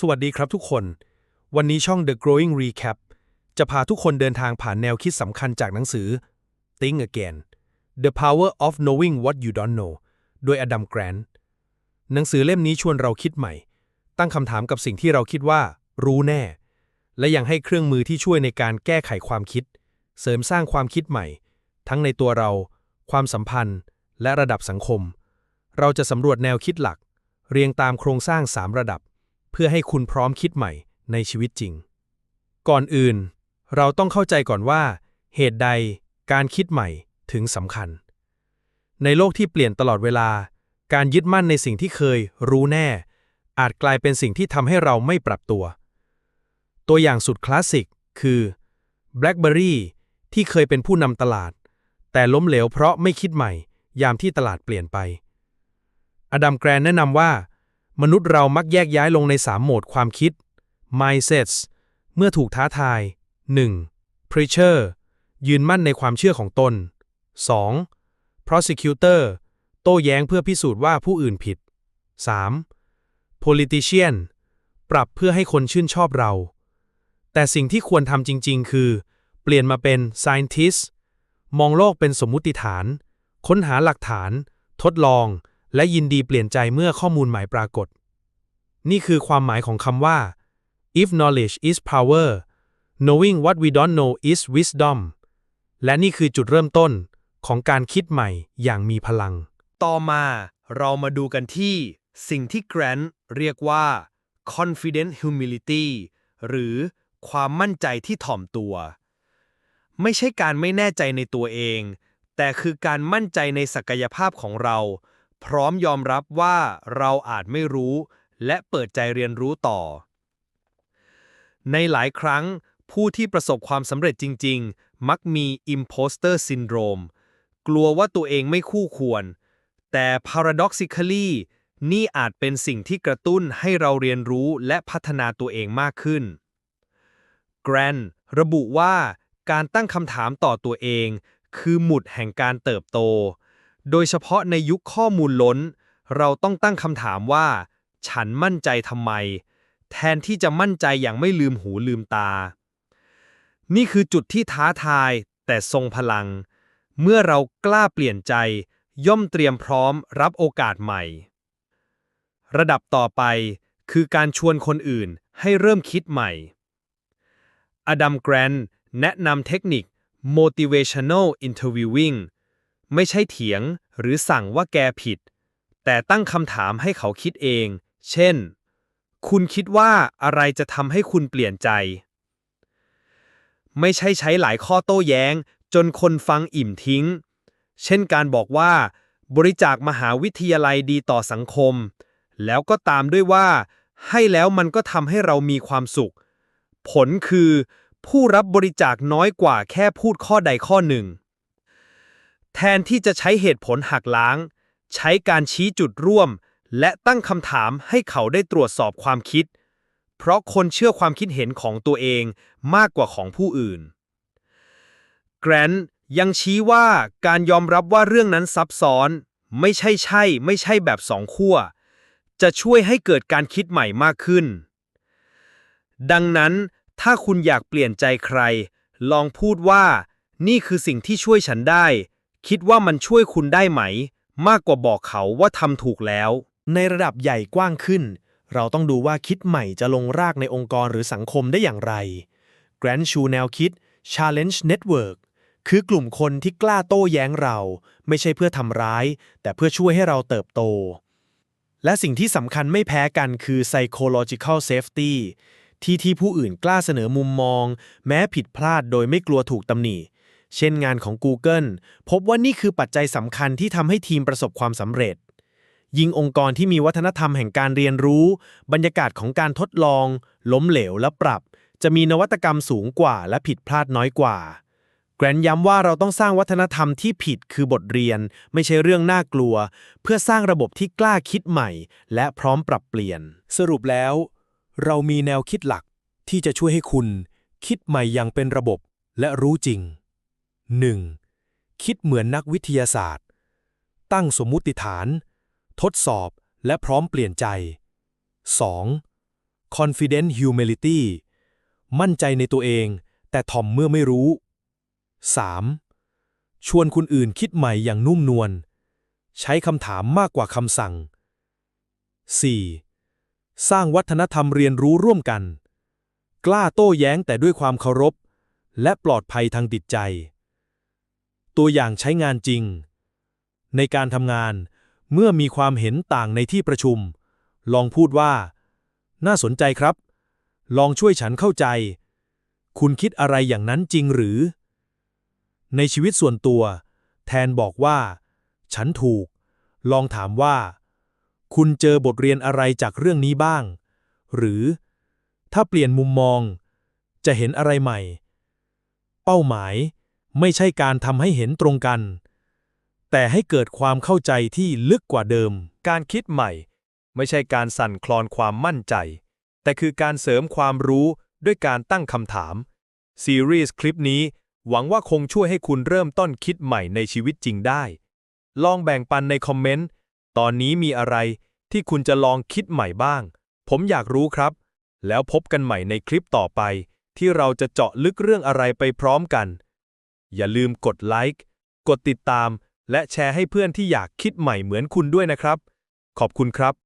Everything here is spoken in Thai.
สวัสดีครับทุกคน วันนี้ช่อง The Growing Recap จะพาทุกคนเดินทางผ่านแนวคิดสำคัญจากหนังสือ Think Again The Power of Knowing What You Don't Know โดยอดัมแกรนหนังสือเล่มนี้ชวนเราคิดใหม่ ตั้งคำถามกับสิ่งที่เราคิดว่า รู้แน่ และยังให้เครื่องมือที่ช่วยในการแก้ไขความคิด เสริมสร้างความคิดใหม่ ทั้งในตัวเรา ความสัมพันธ์ และระดับสังคม เราจะสำรวจแนวคิดหลัก เรียงตามโครงสร้าง 3 ระดับ พื่อให้คุณพร้อมคิดใหม่ในชีวิตจริง ก่อนอื่น เราต้องเข้าใจก่อนว่า เหตุใดการคิดใหม่ถึงสำคัญ ในโลกที่เปลี่ยนตลอดเวลา การยึดมั่นในสิ่งที่เคยรู้แน่ อาจกลายเป็นสิ่งที่ทำให้เราไม่ปรับตัว ตัวอย่างสุดคลาสสิกคือ BlackBerry ที่เคยเป็นผู้นำตลาด แต่ล้มเหลวเพราะไม่คิดใหม่ ยามที่ตลาดเปลี่ยนไป อดัมแกรนแนะนำว่า มนุษย์เรามักแยกย้ายลงใน 3 โหมดความคิด mindsets เมื่อถูกท้าทาย 1. preacher ยืนมั่นในความเชื่อของตน 2. prosecutor โต้แย้งเพื่อพิสูจน์ว่าผู้อื่นผิด 3. politician ปรับเพื่อให้คนชื่นชอบเรา แต่สิ่งที่ควรทำจริง ๆ คือ เปลี่ยนมาเป็น scientist มองโลกเป็นสมมุติฐาน ค้นหาหลักฐาน ทดลอง และยินดีเปลี่ยนใจเมื่อข้อมูลใหม่ปรากฏ นี่คือความหมายของคำว่า if knowledge is power knowing what we don't know is wisdom และนี่คือจุดเริ่มต้นของการคิดใหม่อย่างมีพลัง ต่อมาเรามาดูกันที่สิ่งที่แกรนท์เรียกว่า confident humility หรือความมั่นใจที่ถ่อมตัว ไม่ใช่การไม่แน่ใจในตัวเอง แต่คือการมั่นใจในศักยภาพของเรา พร้อมยอมรับว่าเราอาจไม่รู้ และเปิดใจเรียนรู้ต่อ ในหลายครั้ง ผู้ที่ประสบความสำเร็จจริง ๆ มักมี imposter syndrome กลัวว่าตัวเองไม่คู่ควร แต่ paradoxically นี่อาจเป็นสิ่งที่กระตุ้นให้เราเรียนรู้และพัฒนาตัวเองมากขึ้น แกรนระบุว่าการตั้งคำถามต่อตัวเอง คือหมุดแห่งการเติบโต โดยเฉพาะในยุคข้อมูลล้น เราต้องตั้งคำถามว่า ฉันมั่นใจทำไม แทนที่จะมั่นใจอย่างไม่ลืมหูลืมตา นี่คือจุดที่ท้าทายแต่ทรงพลัง เมื่อเรากล้าเปลี่ยนใจ ย่อมเตรียมพร้อมรับโอกาสใหม่ ระดับต่อไปคือการชวนคนอื่นให้เริ่มคิดใหม่ อดัมแกรนแนะนำเทคนิค motivational interviewing ไม่ใช่เถียงหรือสั่งว่าแกผิด แต่ตั้งคำถามให้เขาคิดเอง เช่น คุณคิดว่าอะไรจะทำให้คุณเปลี่ยนใจ ไม่ใช่ใช้หลายข้อโต้แย้ง จนคนฟังอิ่มทิ้ง เช่นการบอกว่า บริจาคมหาวิทยาลัยดีต่อสังคม แล้วก็ตามด้วยว่า ให้แล้วมันก็ทำให้เรามีความสุข ผลคือ ผู้รับบริจาคน้อยกว่าแค่พูดข้อใดข้อหนึ่ง แทนที่จะใช้เหตุผลหักล้าง ใช้การชี้จุดร่วม และตั้งคำถามให้เขาได้ตรวจสอบความคิด เพราะคนเชื่อความคิดเห็นของตัวเองมากกว่าของผู้อื่น แกรนยังชี้ว่าการยอมรับว่าเรื่องนั้นซับซ้อน ไม่ใช่ใช่ ไม่ใช่แบบสองขั้ว จะช่วยให้เกิดการคิดใหม่มากขึ้น ดังนั้นถ้าคุณอยากเปลี่ยนใจใคร ลองพูดว่า นี่คือสิ่งที่ช่วยฉันได้ คิดว่ามันช่วยคุณได้ไหม มากกว่าบอกเขาว่าทำถูกแล้ว ในระดับใหญ่กว้างขึ้น เราต้องดูว่าคิดใหม่จะลงรากในองค์กรหรือสังคมได้อย่างไร แกรนชูแนวคิด Challenge Network คือกลุ่มคนที่กล้าโต้แย้งเรา ไม่ใช่เพื่อทำร้าย แต่เพื่อช่วยให้เราเติบโต และสิ่งที่สำคัญไม่แพ้กันคือ psychological safety ที่ที่ผู้อื่นกล้าเสนอมุมมอง แม้ผิดพลาดโดยไม่กลัวถูกตำหนิ เช่นงานของ Google พบว่านี่คือปัจจัยสำคัญที่ทำให้ทีมประสบความสำเร็จ ยิ่งองค์กรที่มีวัฒนธรรมแห่งการเรียนรู้ บรรยากาศของการทดลอง ล้มเหลวและปรับ จะมีนวัตกรรมสูงกว่าและผิดพลาดน้อยกว่า แกรนย้ำว่าเราต้องสร้างวัฒนธรรมที่ผิดคือบทเรียน ไม่ใช่เรื่องน่ากลัว เพื่อสร้างระบบที่กล้าคิดใหม่ และพร้อมปรับเปลี่ยน สรุปแล้ว เรามีแนวคิดหลักที่จะช่วยให้คุณ คิดใหม่อย่างเป็นระบบและรู้จริง 1. คิดเหมือนนักวิทยาศาสตร์ ตั้งสมมุติฐาน ทดสอบและพร้อมเปลี่ยนใจ 2. confident humility มั่นใจในตัวเอง แต่ถ่อมเมื่อไม่รู้ 3. ชวนคนอื่นคิดใหม่อย่างนุ่มนวล ใช้คำถามมากกว่าคำสั่ง 4. สร้างวัฒนธรรมเรียนรู้ร่วมกัน กล้าโต้แย้งแต่ด้วยความเคารพ และปลอดภัยทางจิตใจ ตัวอย่างใช้งานจริง ในการทำงาน เมื่อมีความเห็นต่างในที่ประชุม ลองพูดว่า น่าสนใจครับ ลองช่วยฉันเข้าใจ คุณคิดอะไรอย่างนั้นจริงหรือ ในชีวิตส่วนตัว แทนบอกว่า ฉันถูก ลองถามว่า คุณเจอบทเรียนอะไรจากเรื่องนี้บ้าง หรือ ถ้าเปลี่ยนมุมมอง จะเห็นอะไรใหม่ เป้าหมาย ไม่ใช่การทำให้เห็นตรงกัน แต่ให้เกิดความเข้าใจที่ลึกกว่าเดิม การคิดใหม่ ไม่ใช่การสั่นคลอนความมั่นใจ แต่คือการเสริมความรู้ด้วยการตั้งคำถาม ซีรีส์คลิปนี้หวังว่าคงช่วยให้คุณเริ่มต้นคิดใหม่ในชีวิตจริงได้ ลองแบ่งปันในคอมเมนต์ ตอนนี้มีอะไรที่คุณจะลองคิดใหม่บ้าง ผมอยากรู้ครับ แล้วพบกันใหม่ในคลิปต่อไป ที่เราจะเจาะลึกเรื่องอะไรไปพร้อมกัน อย่าลืมกดไลค์ กดติดตาม และแชร์ให้เพื่อนที่อยากคิดใหม่เหมือนคุณด้วยนะครับ ขอบคุณครับ